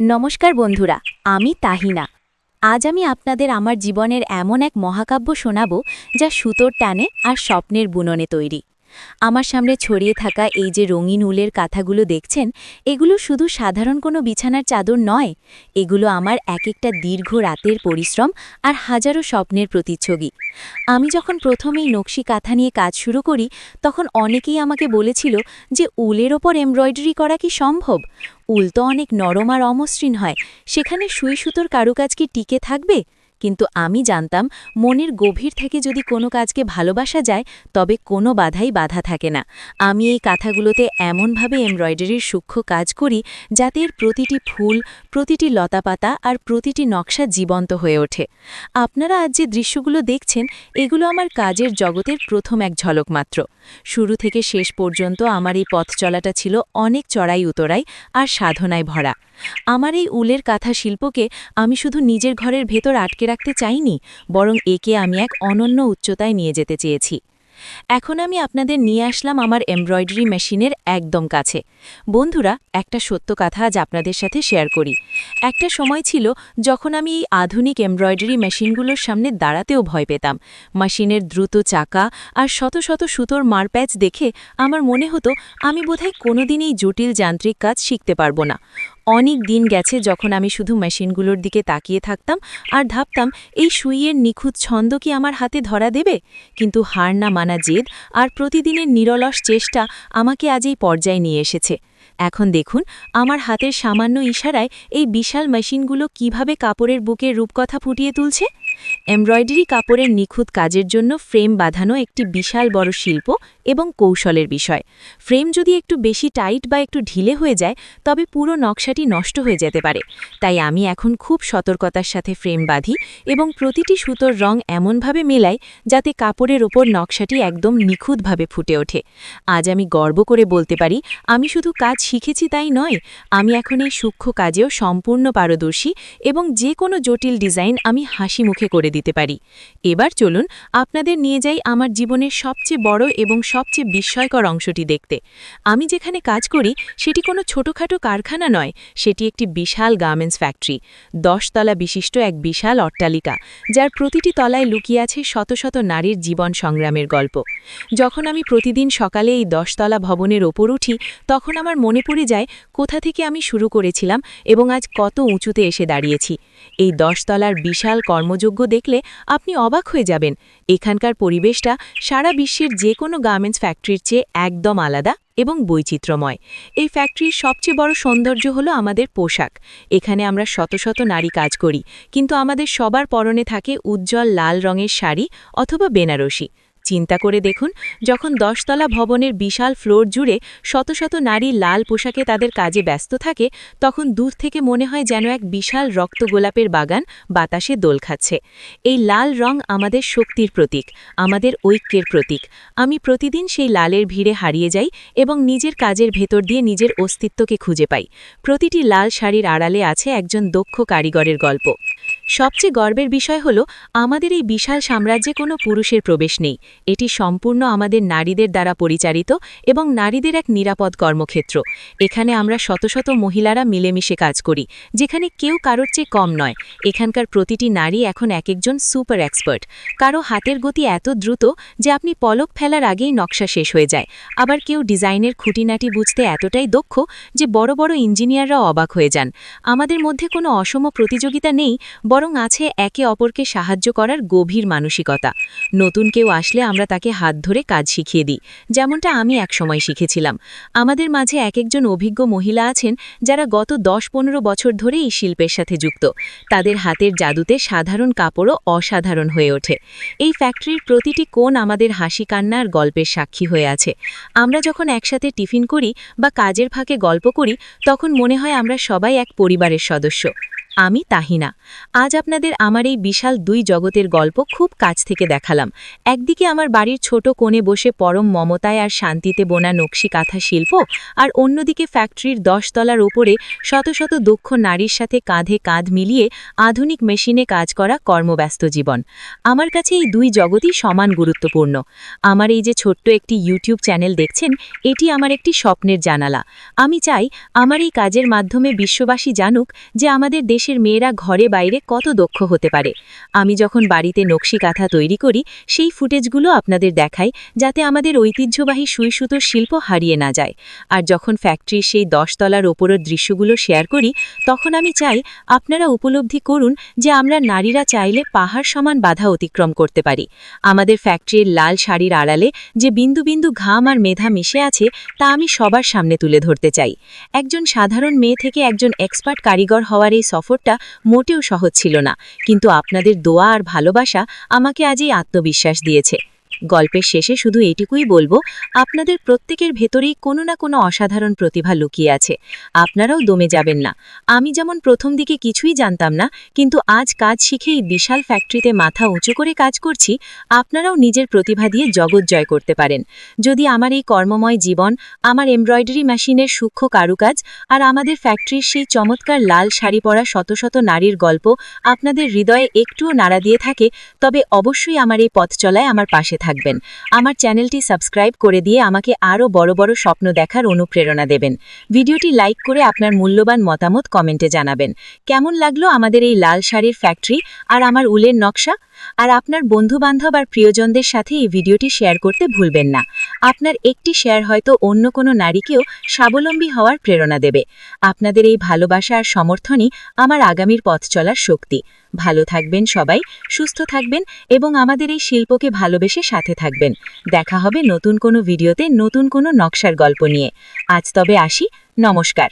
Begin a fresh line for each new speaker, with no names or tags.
নমস্কার বন্ধুরা, আমি তাহিনা। আজ আমি আপনাদের আমার জীবনের এমন এক মহাকাব্য শোনাব যা সুতোর টানে আর স্বপ্নের বুননে তৈরি। আমার সামনে ছড়িয়ে থাকা এই যে রঙিন উলের কাঁথাগুলো দেখছেন, এগুলো শুধু সাধারণ কোনো বিছানার চাদর নয়, এগুলো আমার এক একটা দীর্ঘ রাতের পরিশ্রম আর হাজারো স্বপ্নের প্রতিচ্ছবি। আমি যখন প্রথমেই নকশি কাঁথা নিয়ে কাজ শুরু করি, তখন অনেকেই আমাকে বলেছিল যে উলের ওপর এমব্রয়ডারি করা কি সম্ভব? উল তো অনেক নরম আর অমসৃণ হয়, সেখানে সুই সুতোর কারুকাজ কি টিকে থাকবে? কিন্তু আমি জানতাম, মনের গভীর থেকে যদি কোনো কাজকে ভালোবাসা যায়, তবে কোনো বাধাই বাধা থাকে না। আমি এই কাঁথাগুলোতে এমনভাবে এমব্রয়ডারির সূক্ষ্ম কাজ করি, যাতে এর প্রতিটি ফুল, প্রতিটি লতাপাতা আর প্রতিটি নকশা জীবন্ত হয়ে ওঠে। আপনারা আজ যে দৃশ্যগুলো দেখছেন, এগুলো আমার কাজের জগতের প্রথম এক ঝলক মাত্র। শুরু থেকে শেষ পর্যন্ত আমার এই পথ চলাটা ছিল অনেক চড়াই উতরাই আর সাধনায় ভরা। আমার এই উলের কাঁথা শিল্পকে আমি শুধু নিজের ঘরের ভেতর আটকে রাখতে চাইনি, বরং একে আমি এক অনন্য উচ্চতায় নিয়ে যেতে চেয়েছি। এখন আমি আপনাদের নিয়ে আসলাম আমার এমব্রয়ডারি মেশিনের একদম কাছে। বন্ধুরা, একটা সত্য কথা আজ আপনাদের সাথে শেয়ার করি। একটা সময় ছিল যখন আমি এই আধুনিক এমব্রয়ডারি মেশিনগুলোর সামনে দাঁড়াতেও ভয় পেতাম। মেশিনের দ্রুত চাকা আর শত শত সুতোর মারপ্যাচ দেখে আমার মনে হতো আমি বোধহয় কোনোদিন এই জটিল যান্ত্রিক কাজ শিখতে পারব না। অনেক দিন গেছে যখন আমি শুধু মেশিনগুলোর দিকে তাকিয়ে থাকতাম আর ভাবতাম, এই সুইয়ের নিখুঁত ছন্দ কি আমার হাতে ধরা দেবে? কিন্তু হার না মানা জেদ আর প্রতিদিনের নিরলস চেষ্টা আমাকে আজ এই পর্যায়ে নিয়ে এসেছে। এখন দেখুন, আমার হাতের সামান্য ইশারায় এই বিশাল মেশিনগুলো কীভাবে কাপড়ের বুকের রূপকথা ফুটিয়ে তুলছে। এমব্রয়ডারি কাপড়ের নিখুঁত কাজের জন্য ফ্রেম বাঁধানো একটি বিশাল বড় শিল্প এবং কৌশলের বিষয়। ফ্রেম যদি একটু বেশি টাইট বা একটু ঢিলে হয়ে যায়, তবে পুরো নকশাটি নষ্ট হয়ে যেতে পারে। তাই আমি এখন খুব সতর্কতার সাথে ফ্রেম বাঁধি এবং প্রতিটি সুতোর রং এমনভাবে মেলাই যাতে কাপড়ের ওপর নকশাটি একদম নিখুঁতভাবে ফুটে ওঠে। আজ আমি গর্ব করে বলতে পারি, আমি শুধু কাজ শিখেছি তাই নয়, আমি এখন এই সূক্ষ্ম কাজেও সম্পূর্ণ পারদর্শী এবং যে কোনো জটিল ডিজাইন আমি হাসি মুখে করে দিতে পারি। এবার চলুন আপনাদের নিয়ে যাই আমার জীবনের সবচেয়ে বড় এবং সবচেয়ে বিস্ময়কর অংশটি দেখতে। আমি যেখানে কাজ করি, সেটি কোনো ছোটোখাটো কারখানা নয়, সেটি একটি বিশাল গার্মেন্টস ফ্যাক্টরি দশতলা বিশিষ্ট এক বিশাল অট্টালিকা, যার প্রতিটি তলায় লুকিয়ে আছে শত শত নারীর জীবন সংগ্রামের গল্প। যখন আমি প্রতিদিন সকালে এই দশতলা ভবনের ওপর উঠি, তখন আমার মনে পড়ে যায়, কোথা থেকে আমি শুরু করেছিলাম এবং আজ কত উঁচুতে এসে দাঁড়িয়েছি। এই দশতলার বিশাল কর্মযোগ্য দেখলে আপনি অবাক হয়ে যাবেন। এখানকার পরিবেশটা সারা বিশ্বের যে কোনো গার্মেন্টস ফ্যাক্টরির চেয়ে একদম আলাদা এবং বৈচিত্র্যময়। এই ফ্যাক্টরির সবচেয়ে বড় সৌন্দর্য হলো আমাদের পোশাক। এখানে আমরা শত শত নারী কাজ করি, কিন্তু আমাদের সবার পরনে থাকে উজ্জ্বল লাল রঙের শাড়ি অথবা বেনারসি। চিন্তা করে দেখুন, যখন দশতলা ভবনের বিশাল ফ্লোর জুড়ে শত শত নারী লাল পোশাকে তাদের কাজে ব্যস্ত থাকে, তখন দূর থেকে মনে হয় যেন এক বিশাল রক্ত গোলাপের বাগান বাতাসে দোল খাচ্ছে। এই লাল রং আমাদের শক্তির প্রতীক, আমাদের ঐক্যের প্রতীক। আমি প্রতিদিন সেই লালের ভিড়ে হারিয়ে যাই এবং নিজের কাজের ভেতর দিয়ে নিজের অস্তিত্বকে খুঁজে পাই। প্রতিটি লাল শাড়ির আড়ালে আছে একজন দক্ষ কারিগরের গল্প। সবচেয়ে গর্বের বিষয় হল, আমাদের এই বিশাল সাম্রাজ্যে কোনো পুরুষের প্রবেশ নেই। এটি সম্পূর্ণ আমাদের নারীদের দ্বারা পরিচালিত এবং নারীদের এক নিরাপদ কর্মক্ষেত্র। এখানে আমরা শত শত মহিলারা মিলেমিশে কাজ করি, যেখানে কেউ কারোর চেয়ে কম নয়। এখানকার প্রতিটি নারী এখন এক একজন সুপার এক্সপার্ট। কারও হাতের গতি এত দ্রুত যে আপনি পলক ফেলার আগেই নকশা শেষ হয়ে যায়। আবার কেউ ডিজাইনের খুঁটিনাটি বুঝতে এতটাই দক্ষ যে বড় বড় ইঞ্জিনিয়াররাও অবাক হয়ে যান। আমাদের মধ্যে কোনো অসম প্রতিযোগিতা নেই বরং আছে একে অপরকে সাহায্য করার গভীর মানসিকতা। নতুন কেউ আসলে আমরা তাকে হাত ধরে কাজ শিখিয়ে দিই, যেমনটা আমি একসময় শিখেছিলাম। আমাদের মাঝে এক একজন অভিজ্ঞ মহিলা আছেন যারা গত দশ পনেরো বছর ধরে এই শিল্পের সাথে যুক্ত। তাদের হাতের জাদুতে সাধারণ কাপড়ও অসাধারণ হয়ে ওঠে। এই ফ্যাক্টরির প্রতিটি কোণ আমাদের হাসি কান্নার গল্পের সাক্ষী হয়ে আছে। আমরা যখন একসাথে টিফিন করি বা কাজের ফাঁকে গল্প করি, তখন মনে হয় আমরা সবাই এক পরিবারের সদস্য। আমি তাহিনা। আজ আপনাদের আমার এই বিশাল দুই জগতের গল্প খুব কাছ থেকে দেখালাম। একদিকে আমার বাড়ির ছোট কোণে বসে পরম মমতায় আর শান্তিতে বোনা নকশি কাঁথা শিল্প, আর অন্যদিকে ফ্যাক্টরির দশতলার ওপরে শত শত দক্ষ নারীর সাথে কাঁধে কাঁধ মিলিয়ে আধুনিক মেশিনে কাজ করা কর্মব্যস্ত জীবন। আমার কাছে এই দুই জগতই সমান গুরুত্বপূর্ণ। আমার এই যে ছোট্ট একটি ইউটিউব চ্যানেল দেখছেন, এটি আমার একটি স্বপ্নের জানালা। আমি চাই আমার এই কাজের মাধ্যমে বিশ্ববাসী জানুক যে আমাদের দেশের মেয়েরা ঘরে বাইরে কত দক্ষ হতে পারে। আমি যখন বাড়িতে নকশি কাঁথা তৈরি করি, সেই ফুটেজগুলো আপনাদের দেখাই, যাতে আমাদের ঐতিহ্যবাহী সুই সুতোর শিল্প হারিয়ে না যায়। আর যখন ফ্যাক্টরির সেই দশতলার ওপরের দৃশ্যগুলো শেয়ার করি, তখন আমি চাই আপনারা উপলব্ধি করুন যে আমরা নারীরা চাইলে পাহাড় সমান বাধা অতিক্রম করতে পারি। আমাদের ফ্যাক্টরির লাল শাড়ির আড়ালে যে বিন্দু বিন্দু ঘাম আর মেধা মিশে আছে, তা আমি সবার সামনে তুলে ধরতে চাই। একজন সাধারণ মেয়ে থেকে একজন এক্সপার্ট কারিগর হওয়ার এই সফরটা মোটেও সহজ ছিল না। কিন্তু আপনাদের দোয়া আর ভালোবাসা আমাকে আজই আত্মবিশ্বাস দিয়েছে। গল্পের শেষে শুধু এটুকুই বলব, আপনাদের প্রত্যেকের ভেতরেই কোনো না কোনো অসাধারণ প্রতিভা লুকিয়ে আছে। আপনারাও দমে যাবেন না। আমি যেমন প্রথম দিকে কিছুই জানতাম না, কিন্তু আজ কাজ শিখে এই বিশাল ফ্যাক্টরিতে মাথা উঁচু করে কাজ করছি, আপনারাও নিজের প্রতিভা দিয়ে জগৎ জয় করতে পারেন। যদি আমার এই কর্মময় জীবন, আমার এমব্রয়ডারি মেশিনের সূক্ষ্ম কারুকাজ আর আমাদের ফ্যাক্টরির সেই চমৎকার লাল শাড়ি পরা শত শত নারীর গল্প আপনাদের হৃদয়ে একটুও নাড়া দিয়ে থাকে, তবে অবশ্যই আমার এই পথ চলায় আমার পাশে থাকবেন। আমার চ্যানেলটি সাবস্ক্রাইব করে দিয়ে আমাকে আরও বড় বড় স্বপ্ন দেখার অনুপ্রেরণা দেবেন। ভিডিওটি লাইক করে আপনার মূল্যবান মতামত কমেন্টে জানাবেন। কেমন লাগল আমাদের এই লাল শাড়ির ফ্যাক্টরি আর আমার উলের নকশা? আর আপনার বন্ধুবান্ধব আর প্রিয়জনদের সাথে এই ভিডিওটি শেয়ার করতে ভুলবেন না। আপনার একটি শেয়ার হয়তো অন্য কোনো নারীকেও স্বাবলম্বী হওয়ার প্রেরণা দেবে। আপনাদের এই ভালোবাসা আর সমর্থনই আমার আগামীর পথ চলার শক্তি। ভালো থাকবেন সবাই, সুস্থ থাকবেন এবং আমাদের এই শিল্পকে ভালোবেসে সাথে থাকবেন। দেখা হবে নতুন কোনো ভিডিওতে নতুন কোনো নকশার গল্প নিয়ে। আজ তবে আসি। নমস্কার।